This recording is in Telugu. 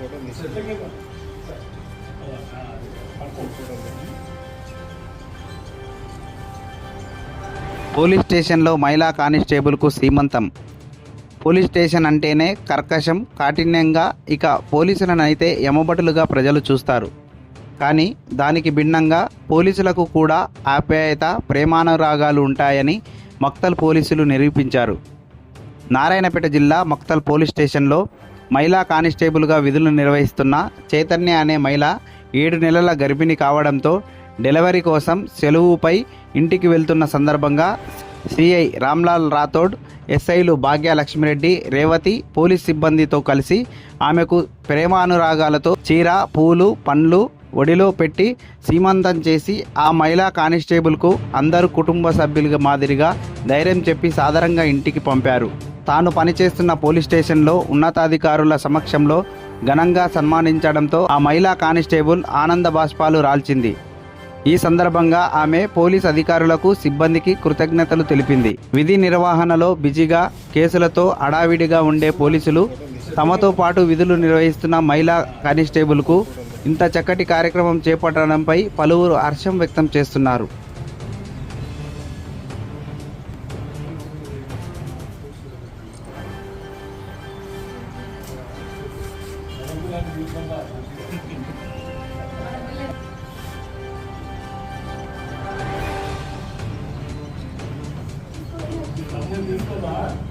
ఫోటో పోలీస్ స్టేషన్లో మహిళా కానిస్టేబుల్కు సీమంతం. పోలీస్ స్టేషన్ అంటేనే కర్కశం కాఠిన్యంగా ఇక పోలీసులను అయితే యమబటులుగా ప్రజలు చూస్తారు. కానీ దానికి భిన్నంగా పోలీసులకు కూడా ఆప్యాయత ప్రేమానురాగాలు ఉంటాయని మక్తల్ పోలీసులు నిరూపించారు. నారాయణపేట జిల్లా మక్తల్ పోలీస్ స్టేషన్లో మహిళా కానిస్టేబుల్గా విధులు నిర్వహిస్తున్న చైతన్య అనే మహిళ ఏడు నెలల గర్భిణి కావడంతో డెలివరీ కోసం సెలవుపై ఇంటికి వెళ్తున్న సందర్భంగా సిఐ రామ్లాల్ రాథోడ్ ఎస్ఐలు భాగ్య లక్ష్మిరెడ్డి రేవతి పోలీస్ సిబ్బందితో కలిసి ఆమెకు ప్రేమానురాగాలతో చీర పూలు పండ్లు ఒడిలో పెట్టి సీమంతం చేసి ఆ మహిళా కానిస్టేబుల్కు అందరూ కుటుంబ సభ్యులుగా మాదిరిగా ధైర్యం చెప్పి సాదరంగా ఇంటికి పంపారు. తాను పనిచేస్తున్న పోలీస్ స్టేషన్లో ఉన్నతాధికారుల సమక్షంలో ఘనంగా సన్మానించడంతో ఆ మహిళా కానిస్టేబుల్ ఆనంద బాష్పాలు రాల్చింది. ఈ సందర్భంగా ఆమె పోలీస్ అధికారులకు సిబ్బందికి కృతజ్ఞతలు తెలిపింది. విధి నిర్వహణలో బిజీగా కేసులతో అడావిడిగా ఉండే పోలీసులు తమతో పాటు విధులు నిర్వహిస్తున్న మహిళా కానిస్టేబుల్కు ఇంత చక్కటి కార్యక్రమం చేపట్టడంపై పలువురు హర్షం వ్యక్తం చేస్తున్నారు. हमने दिन को बाहर